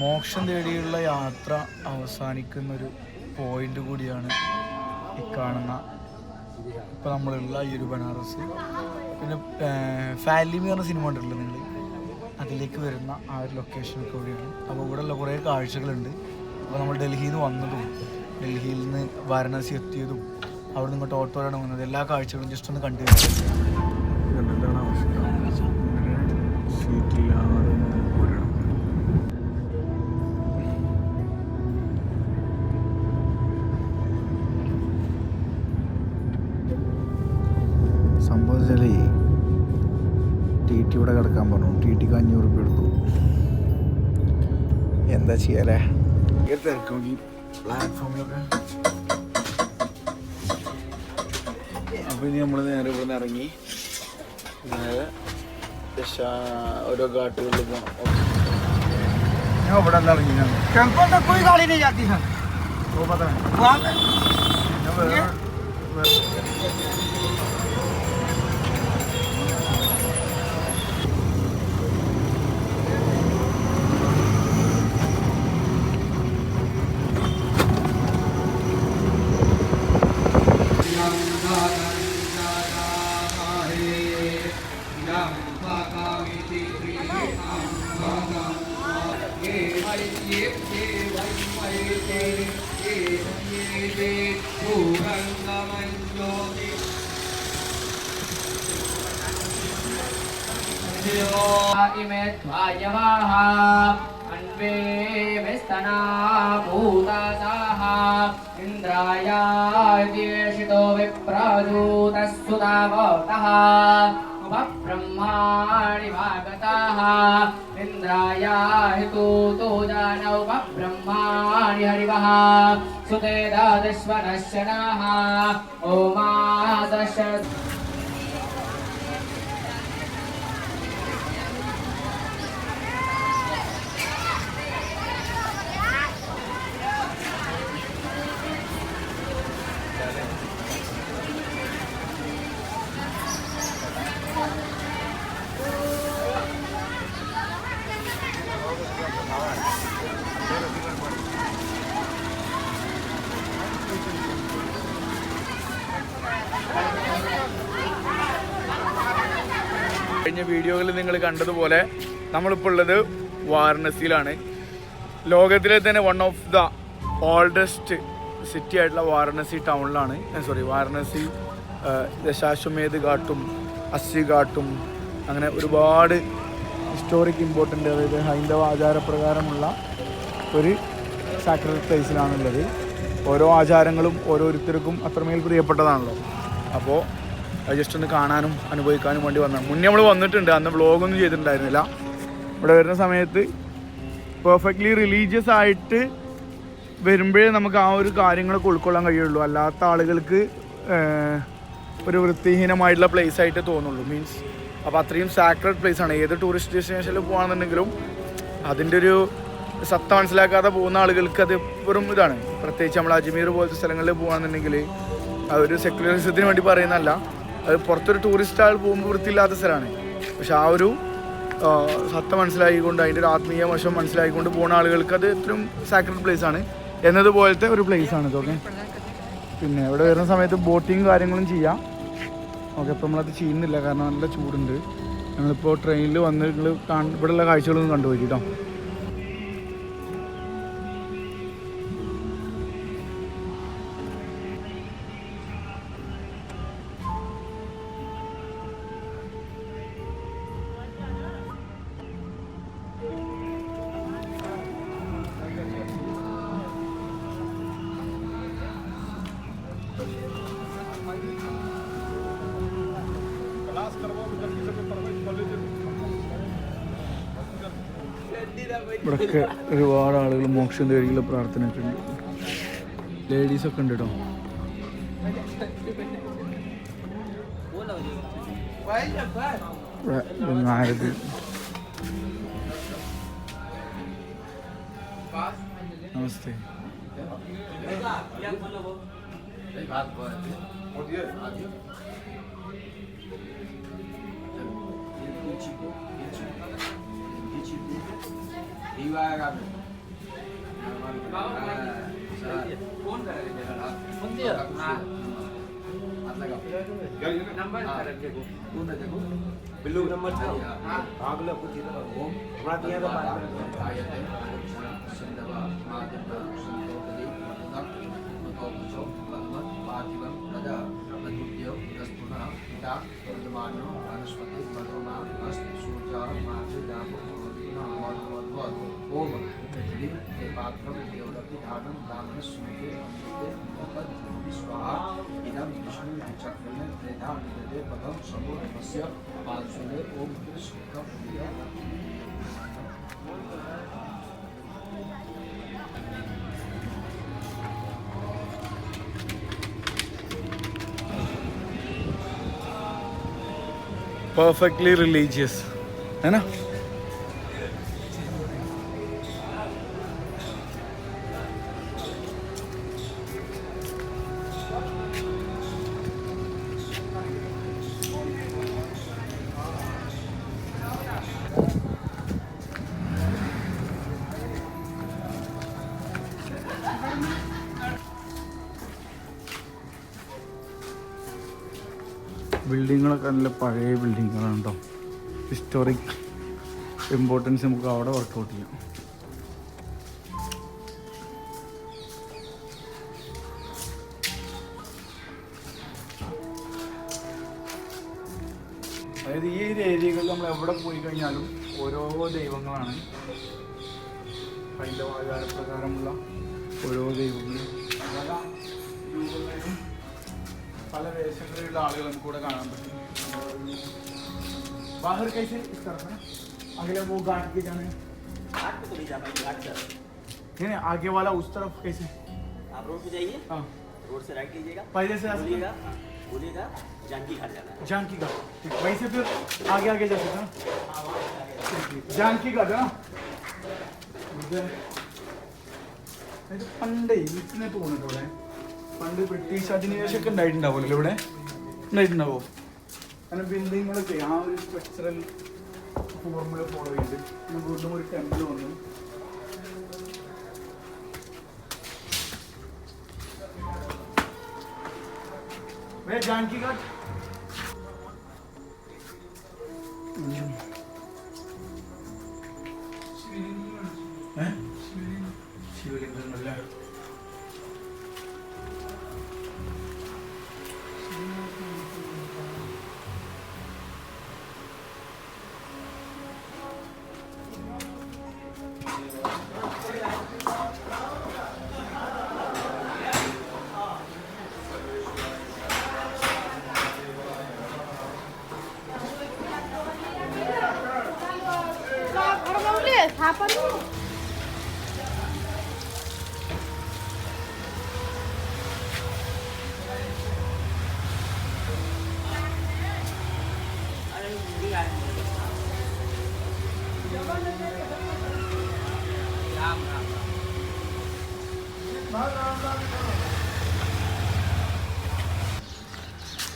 മോക്ഷം തേടിയുള്ള യാത്ര അവസാനിക്കുന്ന ഒരു പോയിന്റ് കൂടിയാണ് ഈ കാണുന്ന ഇപ്പൊ നമ്മളുള്ള ഈ ഒരു ബനാറസ്. പിന്നെ ഫാലിമി പറഞ്ഞ സിനിമ ഉണ്ടല്ലോ നിങ്ങൾ അതിലേക്ക് വരുന്ന ആ ഒരു ലൊക്കേഷനൊക്കെ കൂടിയാണ്. അപ്പോൾ ഉള്ള കുറേ കാഴ്ചകളുണ്ട്. അപ്പോൾ നമ്മൾ ഡൽഹിയിൽ നിന്ന് വന്നതും ഡൽഹിയിൽ നിന്ന് വാരണാസി എത്തിയതും അവിടെ നിന്ന് ഇങ്ങോട്ട് ഓട്ടോയിലാണ് വന്നത്. എല്ലാ കാഴ്ചകളും ജസ്റ്റ് ഒന്ന് കണ്ടു വെച്ചാൽ ടി ടി ഇവിടെ കിടക്കാൻ പറഞ്ഞു. ടി ടിക്ക് അഞ്ഞൂറ് റുപ്യ എടുത്തു. എന്താ ചെയ്യാലേ? എടുത്തിറക്കും ഈ പ്ലാറ്റ്ഫോമിലൊക്കെ അപ്പോൾ ഇനി നമ്മൾ നേരെ ഇവിടെ നിന്ന് ഇറങ്ങി. നേരെ ഓരോ ഘാട്ടുകളിൽ പോകണം ഞാൻ ഇവിടെ എന്താ ഇറങ്ങി ഞാൻ വേറെ शिवो इमे त्वायवाः अन्वे वेस्तना भूतासाः इन्द्रायादिवेशितो विप्राजूतः सुदावतः उपब्रह्माणि भागताः इन्द्राया हितो जान उपब्रह्माणि हरिवः सुते दादश्वनश्चनाः ओमा दश വീഡിയോകളിൽ നിങ്ങൾ കണ്ടതുപോലെ നമ്മളിപ്പോൾ ഉള്ളത് വാരണസിയിലാണ്. ലോകത്തിലെ തന്നെ one of the oldest city ആയിട്ടുള്ള വാരണസി ടൗണിലാണ് സോറി വാരണസി ദശാശ്വമേത് ഘാട്ടും അസ്സി ഘാട്ടും അങ്ങനെ ഒരുപാട് ഹിസ്റ്റോറിക് ഇമ്പോർട്ടന്റ് അതായത് ഹൈന്ദവ ആചാരപ്രകാരമുള്ള ഒരു സാക്രഡ് പ്ലേസിലാണുള്ളത് ഓരോ ആചാരങ്ങളും ഓരോരുത്തർക്കും അത്രമേൽ പ്രിയപ്പെട്ടതാണല്ലോ. അപ്പോൾ ജസ്റ്റ് ഒന്ന് കാണാനും അനുഭവിക്കാനും വേണ്ടി വന്നതാണ്. മുന്നേ നമ്മൾ വന്നിട്ടുണ്ട്. അന്ന് വ്ളോഗൊന്നും ചെയ്തിട്ടുണ്ടായിരുന്നില്ല. ഇവിടെ വരുന്ന സമയത്ത് പെർഫെക്റ്റ്ലി റിലീജിയസ് ആയിട്ട് വരുമ്പോഴേ നമുക്ക് ആ ഒരു കാര്യങ്ങളൊക്കെ ഉൾക്കൊള്ളാൻ കഴിയുള്ളൂ. അല്ലാത്ത ആളുകൾക്ക് ഒരു വൃത്തിഹീനമായിട്ടുള്ള പ്ലേസ് ആയിട്ട് തോന്നുള്ളൂ. മീൻസ് അപ്പോൾ അത്രയും സാക്രഡ് പ്ലേസ് ആണ്. ഏത് ടൂറിസ്റ്റ് ഡെസ്റ്റിനേഷനിൽ പോകുകയാണെന്നുണ്ടെങ്കിലും അതിന്റെ ഒരു സത്ത മനസ്സിലാക്കാതെ പോകുന്ന ആളുകൾക്ക് അത് വെറും ഇതാണ്. പ്രത്യേകിച്ച് നമ്മൾ അജ്മീർ പോലത്തെ സ്ഥലങ്ങളിൽ പോകുകയാണെന്നുണ്ടെങ്കിൽ അതൊരു സെക്യുലറിസത്തിന് വേണ്ടി പറയുന്നതല്ല. അത് പുറത്തൊരു ടൂറിസ്റ്റ് ആൾ പോകുമ്പോൾ വൃത്തിയില്ലാത്ത സ്ഥലമാണ്. പക്ഷെ ആ ഒരു സത്ത മനസ്സിലായിക്കൊണ്ട് അതിന്റെ ഒരു ആത്മീയ വശം മനസ്സിലായിക്കൊണ്ട് പോകുന്ന ആളുകൾക്ക് അത് ഇത്രയും സാക്രഡ് പ്ലേസ് ആണ്. എന്നതുപോലത്തെ ഒരു പ്ലേസ് ആണ് ഇതൊക്കെ പിന്നെ ഇവിടെ വരുന്ന സമയത്ത് ബോട്ടിങ് കാര്യങ്ങളും ചെയ്യാം. ഓക്കെ അപ്പോൾ നമ്മളത് ചെയ്യുന്നില്ല. കാരണം നല്ല ചൂടുണ്ട്. ഞങ്ങളിപ്പോൾ ട്രെയിനിൽ വന്ന് നിങ്ങൾ ഇവിടെയുള്ള കാഴ്ചകളൊന്നും കണ്ടുപോയി കേട്ടോ ഇവിടെയൊക്കെ ഒരുപാട് ആളുകൾ മോക്ഷം തേടിയുള്ള പ്രാർത്ഥനയൊക്കെ ഉണ്ട് ലേഡീസൊക്കെ ഉണ്ട് കേട്ടോ geçirdi, geçirdi, geçirdi. Rivaya kaldı. Bill number ఆగులో ఓం రాతియాద తాయతే సందవ మాదవ సంతోకలి మదం మకోచో మమ పాతివం కద మధుర్యో కస్తున పితా వర్ధమానో ओम ह्रीं ते पात्रं देवदपिधानं दाम्न सूर्ये अमृते तपद् भूमि स्वाहा इदं विष्णुः चक्रमे त्रेधा निददे पदं समो नमस्य पांसुरे ओम कृष्ण कप्रिय പെർഫെക്റ്റ്ലി റിലീജിയസ് है ना ബിൽഡിങ്ങുകളൊക്കെ നല്ല പഴയ ബിൽഡിങ്ങുകളാണ് കേട്ടോ ഹിസ്റ്റോറിക് ഇമ്പോർട്ടൻസ് നമുക്ക് അവിടെ വർക്കൗട്ട് ചെയ്യാം. അതായത് ഈ ഒരു ഏരിയകളിൽ നമ്മൾ എവിടെ പോയി കഴിഞ്ഞാലും ഓരോ ദൈവങ്ങളാണ്. ഹൈന്ദവ ആചാരപ്രകാരമുള്ള ഓരോ ദൈവങ്ങളും. പല രൂപങ്ങളിലും പല വേഷങ്ങളിലുള്ള ആളുകൾ നമുക്ക് ഇവിടെ കാണാൻ പറ്റും. बाहर कैसे इस तरफ है ना अगले वो घाट के जाने घाट पे तो नहीं जा पाएंगे घाट से नहीं नहीं आगे वाला उस तरफ कैसे आप रोड पे जाइए हाँ रोड से राइट लीजिएगा पहले से आ सकते बोलिएगा बोलिएगा जानकी घाट जाना है जानकी घाट ठीक वहीं से फिर आगे आगे जा सकते हैं ना जानकी घाट है ना ഇത് ഇത് പണ്ട് ഇതിനെ തോന്നുന്നുണ്ട് ഇവിടെ പണ്ട് ബ്രിട്ടീഷ് അധിനിവേശമൊക്കെ ഉണ്ടായിട്ടുണ്ടാവുമല്ലോ ഇവിടെ ഉണ്ടായിട്ടുണ്ടാവോ കാരണം ബിൽഡിങ്ങുകളൊക്കെ ആ ഒരു സ്ട്രക്ചറൽ ഫോർമുല ഫോളോ ചെയ്ത് പിന്നെ വീണ്ടും ഒരു ടെമ്പിൾ വന്നു. വേ ജാൻകി ഘാട്ട്. ഏ?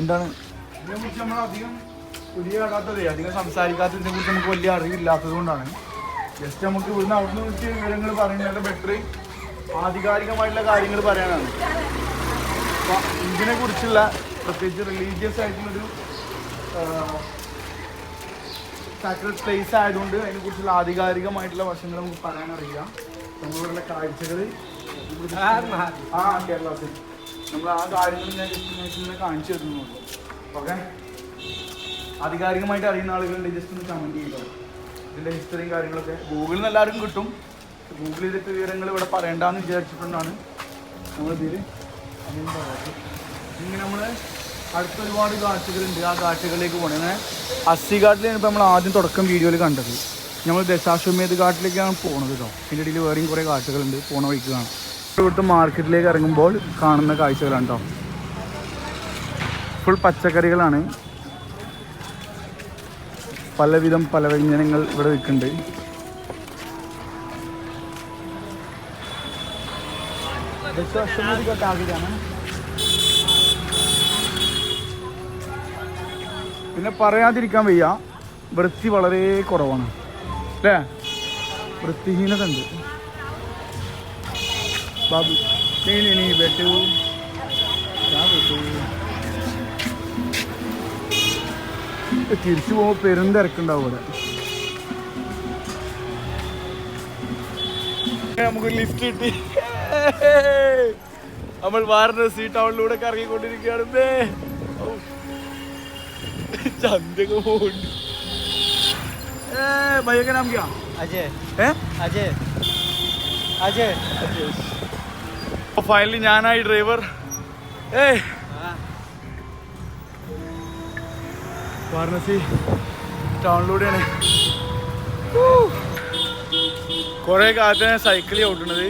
എന്താണ്? ഇതിനെക്കുറിച്ച് നമ്മൾ അധികം സംസാരിക്കാത്തതിനെ കുറിച്ച് നമുക്ക് വലിയ അറിവില്ലാത്തത് കൊണ്ടാണ്. ജസ്റ്റ് നമുക്ക് ഇവിടുന്ന് അവിടുന്ന് വിളിച്ച് വിവരങ്ങൾ പറയുന്നത് ബെറ്റർ ആധികാരികമായിട്ടുള്ള കാര്യങ്ങൾ പറയാനാണ്. അപ്പം ഇതിനെ കുറിച്ചുള്ള പ്രത്യേകിച്ച് റിലീജിയസ് ആയിട്ടുള്ളൊരു സാക്രഡ് പ്ലേസ് ആയതുകൊണ്ട് അതിനെക്കുറിച്ചുള്ള ആധികാരികമായിട്ടുള്ള വശങ്ങൾ നമുക്ക് പറയാനറിയാം. നമ്മളിവിടെയുള്ള കാഴ്ചകൾ ആ കേരളത്തിൽ. നമ്മൾ ആ കാര്യങ്ങൾ ഞാൻ ജസ്റ്റ് കാണിച്ചു തരുന്നുള്ളൂ ഓക്കെ ആധികാരികമായിട്ട് അറിയുന്ന ആളുകളുണ്ട് ജസ്റ്റ് ഒന്ന് കമന്റ് ചെയ്യുക ഇതിന്റെ ഹിസ്റ്ററിയും കാര്യങ്ങളൊക്കെ. ഗൂഗിളിൽ നിന്ന് എല്ലാവർക്കും കിട്ടും. ഗൂഗിൾ ചെയ്തിട്ട് വിവരങ്ങൾ ഇവിടെ പറയണ്ടെന്ന് വിചാരിച്ചിട്ടുണ്ടാണ്. നമ്മളിതിൽ അതിന് പറയാറ് ഇങ്ങനെ നമ്മൾ അടുത്ത ഒരുപാട് കാഴ്ചകളുണ്ട് ആ കാഴ്ചകളിലേക്ക് പോകണം അസ്സി ഘാട്ടിലാണ് ഇപ്പോൾ നമ്മൾ ആദ്യം തുടക്കം വീഡിയോയിൽ കണ്ടത്. നമ്മൾ ദശാശ്വമേധ് ഘാട്ടിലേക്കാണ് പോണത് കേട്ടോ ഇതിന്റെ ഇടയിൽ വേറെയും കുറേ കാഴ്ചകളുണ്ട് പോണ വഴിക്ക് കാണാം. ഇവിടുത്തെ മാർക്കറ്റിലേക്ക് ഇറങ്ങുമ്പോൾ കാണുന്ന കാഴ്ചകളാണ് കേട്ടോ ഫുൾ പച്ചക്കറികളാണ്. പലവിധം പല വ്യഞ്ജനങ്ങൾ ഇവിടെ വിൽക്കുന്നുണ്ട് പിന്നെ പറയാതിരിക്കാൻ വയ്യ വൃത്തി വളരെ കുറവാണ്. അല്ലേ? വൃത്തിഹീനത ഉണ്ട് ബാബു നീ നീ നീ ബെട്ടു ഞാൻ ബെട്ടു തിരിച്ചു പോകുമ്പോൾ പെരും തിരക്കുണ്ടാവും ഇവിടെ നമുക്ക് ലിഫ്റ്റ് കിട്ടി നമ്മൾ വാരണസി ടൗണിലൂടെ കറങ്ങിക്കൊണ്ടിരിക്കുകയാണ് ദേ. ഔ. ചന്തൊക്കെ പോകുന്നുണ്ട് ഏ ഭയ്യ നാം ക്യാ अजय ഏ अजय ഫൈനലി ഞാനായി ഡ്രൈവർ ഏ വാരണസി ടൗണിലൂടെയാണ് കുറെ കാലത്തെ ഞാൻ സൈക്കിൾ ഓട്ടുന്നത്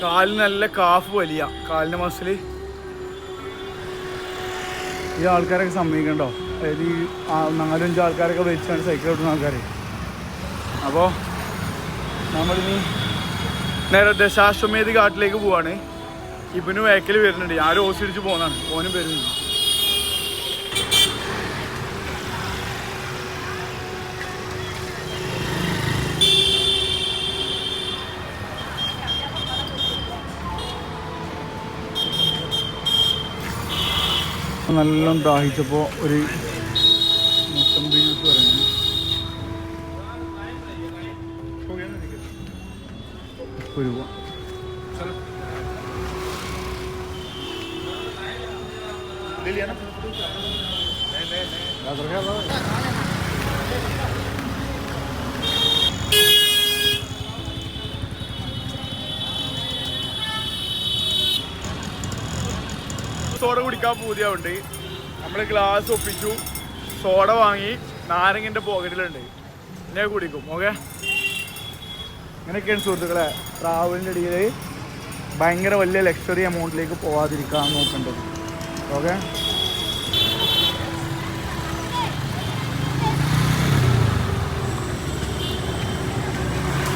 കാലിന് നല്ല കാഫ് വലിയ. കാലിന് മസിൽ ഈ ആൾക്കാരൊക്കെ സമ്മതിക്കണ്ടോ? അതായത് ഈ നാലഞ്ച് ആൾക്കാരൊക്കെ വലിച്ചാണ് സൈക്കിൾ ഓട്ടുന്ന ആൾക്കാർ അപ്പോൾ നമ്മളിനി നേരെ ദശാശ്വമേധി ഘാട്ടിലേക്ക് പോവാണ്. ഇവന് വേക്കൽ വരുന്നുണ്ട്. ഞാൻ ഓസ് ഇടിച്ച് പോകുന്നതാണ് ഓനും വരുന്നുണ്ട്. നല്ലോണം ദാഹിച്ചപ്പോൾ ഒരു രൂപ സോഡ കുടിക്കാൻ പൂതിയാവുണ്ട്. നമ്മൾ ഗ്ലാസ് ഒപ്പിച്ചു സോഡ വാങ്ങി നാരങ്ങിന്റെ പോക്കറ്റിലുണ്ട് ഞാൻ കുടിക്കും ഓക്കെ അങ്ങനെയൊക്കെയാണ് സുഹൃത്തുക്കളെ. ട്രാവലിന്റെ ഇടയിൽ ഭയങ്കര വലിയ ലക്ഷറി എമൗണ്ടിലേക്ക് പോവാതിരിക്കാൻ നോക്കേണ്ടത്. ഓക്കെ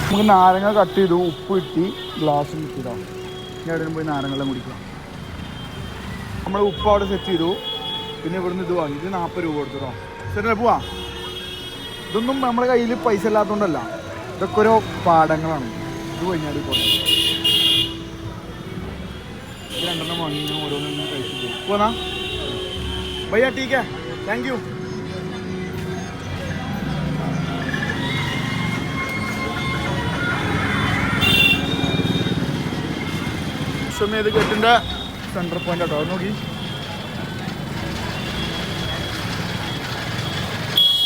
നമുക്ക് നാരങ്ങ കട്ട് ചെയ്തു ഉപ്പ് ഇട്ടി ഗ്ലാസ് കിട്ടിയതാണ് ഇനി അവിടെ പോയി നാരങ്ങളെ കുടിക്കാം. നമ്മൾ ഉപ്പ് അവിടെ സെറ്റ് ചെയ്തു. പിന്നെ ഇവിടുന്ന് ഇത് വാങ്ങി. ഇത് നാൽപ്പത് രൂപ കൊടുത്തോ ശരി പോവാ. ഇതൊന്നും നമ്മുടെ കയ്യിൽ പൈസ ഇല്ലാത്തതുകൊണ്ടല്ല ഇതൊക്കെ ഓരോ പാടങ്ങളാണ് ഇത് കഴിഞ്ഞാൽ ഇത് രണ്ടെണ്ണം വാങ്ങി ഓരോന്നും കഴിച്ചു പോന്നാ. ഭയ്യ ടീക്ക താങ്ക് യു സമയത്ത് കെട്ടിന്റെ സെന്റർ പോയിന്റ് കേട്ടോ നോക്കി.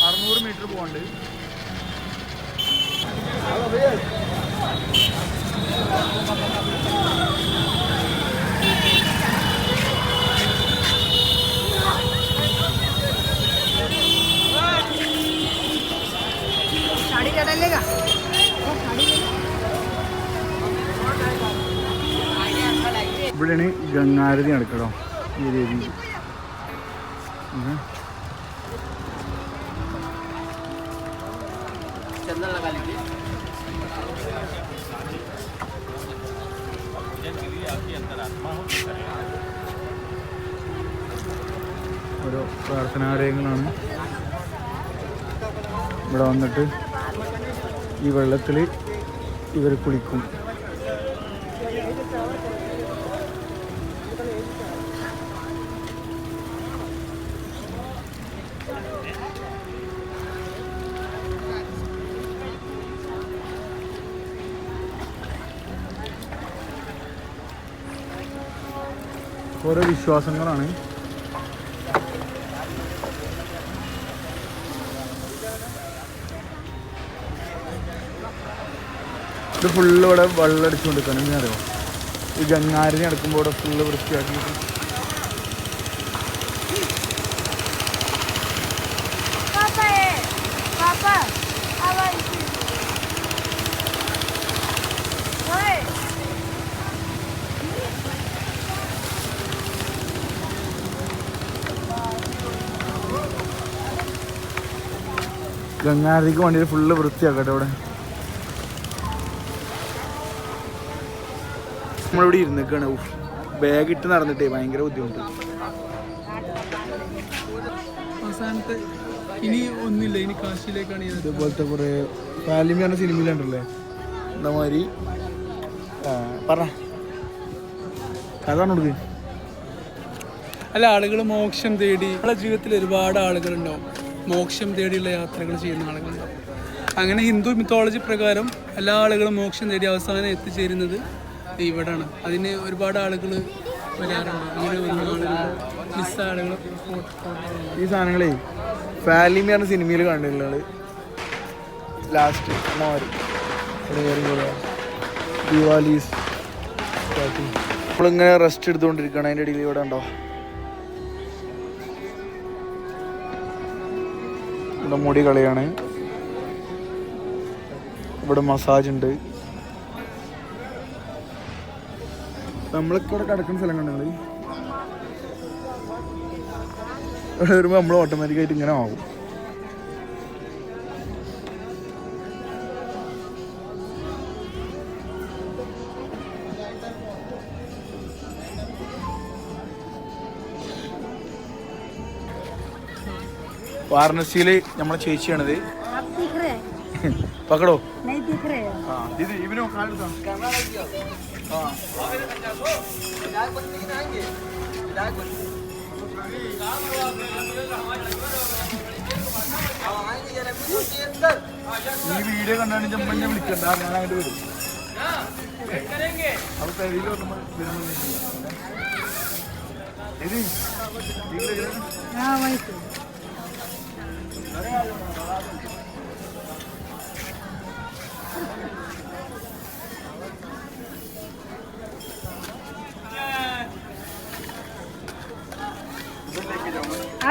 അറുന്നൂറ് മീറ്റർ പോകണ്ട് ഇവിടെയാണ് ഗംഗാരതി നടക്കണോ ഈ രീതിയിൽ പ്രാർത്ഥനാലയങ്ങളാണ് ഇവിടെ വന്നിട്ട് ഈ വെള്ളത്തിൽ ഇവർ കുളിക്കും. ഓരോ വിശ്വാസങ്ങളാണ്. ഇത് ഫുള്ള് ഇവിടെ വെള്ളം അടിച്ചുകൊണ്ടിരിക്കണം ഇനി അറിയോ? ഈ ഗംഗാരിനെ നടക്കുമ്പോൾ ഇവിടെ ഫുള്ള് Oi. ഗംഗാരതിക്ക് വേണ്ടിയിട്ട് ഫുള്ള് വൃത്തിയാക്കട്ടെ ഇവിടെ. നമ്മളിവിടെ ഇരുന്നിക്കാണ്. ബാഗ് ഇട്ട് നടന്നിട്ടേ ഭയങ്കര ബുദ്ധിമുട്ട്. അവസാനത്തെ ഇനി ഒന്നില്ല ഇനി കാശിയിലേക്കാണ് ഇതുപോലത്തെ കുറേ ഫാലിമി പറഞ്ഞ സിനിമയിലുണ്ടല്ലേ എന്താ മാതിരി? ആ, പറ കഥ കൊടുക്ക്. അല്ല ആളുകൾ മോക്ഷം തേടി നമ്മളെ ജീവിതത്തിൽ ഒരുപാട് ആളുകളുണ്ടാവും. മോക്ഷം തേടിയുള്ള യാത്രകൾ ചെയ്യുന്ന ആളുകളുണ്ടാവും. അങ്ങനെ ഹിന്ദു മിത്തോളജി പ്രകാരം എല്ലാ ആളുകളും മോക്ഷം തേടി അവസാനം എത്തിച്ചേരുന്നത് ഇവിടാണ് അതിന് ഒരുപാട് ആളുകൾ ഈ സാധനങ്ങളേ ഫാലിമി പറഞ്ഞ സിനിമയിൽ കണ്ടിട്ടുള്ളത് ലാസ്റ്റ് മാറി ദിവാലീസ് നമ്മളിങ്ങനെ റെസ്റ്റ് എടുത്തുകൊണ്ടിരിക്കണം അതിന്റെ ഇടയിൽ ഇവിടെ ഉണ്ടോ? ഇവിടെ മുടി കളിയാണ്. ഇവിടെ മസാജ് ഉണ്ട്. നമ്മളൊക്കെ ഇവിടെ കിടക്കുന്ന സ്ഥലം കണ്ടു നിങ്ങൾ ഇവിടെ വരുമ്പോൾ നമ്മൾ ഓട്ടോമാറ്റിക്കായിട്ട് ഇങ്ങനെ ആവും. വാരണസിയിൽ നമ്മളെ ചേച്ചിയാണിത്. പക്കടോ? ദീദി ഇവനോ കാലെടുത്തോ ഈ വീഡിയോ കണ്ടാണ് ചെമ്മന്നെ വിളിക്കണ്ട ഞാൻ അങ്ങോട്ട് വരും. അത് പെരിയിൽ വരുമ്പോൾ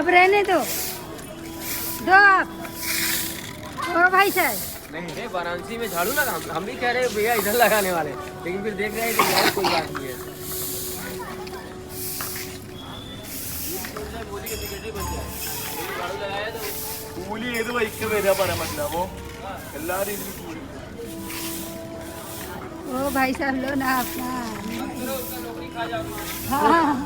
अब रहने दो दो आप ओ भाई साहब नहीं वाराणसी में झाड़ू लगा हम भी कह रहे भैया इधर लगाने वाले लेकिन फिर देख रहे हैं कि यार कोई बात नहीं है കൂലി ഏത് വൈക്ക് വരിക പറയാൻ പറ്റില്ല അപ്പോ എല്ലാ രീതിയിലും കൂലി ओ भाई साहब लो ना अपना हाँ